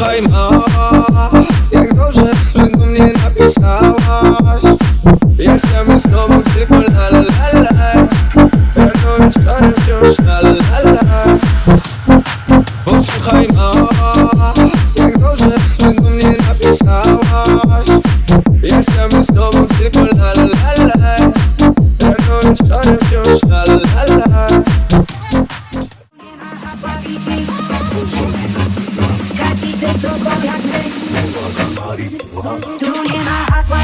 Posłuchaj ma, jak dobrze, że do mnie napisałaś. Ja chciałbym z tobą tylko la la la la Pragnąłem czarem wciąż la la la la. Posłuchaj ma, jak dobrze, że do mnie napisałaś. Ja chciałbym z tylko la la la la wysoko jak my Tu nie ma hasła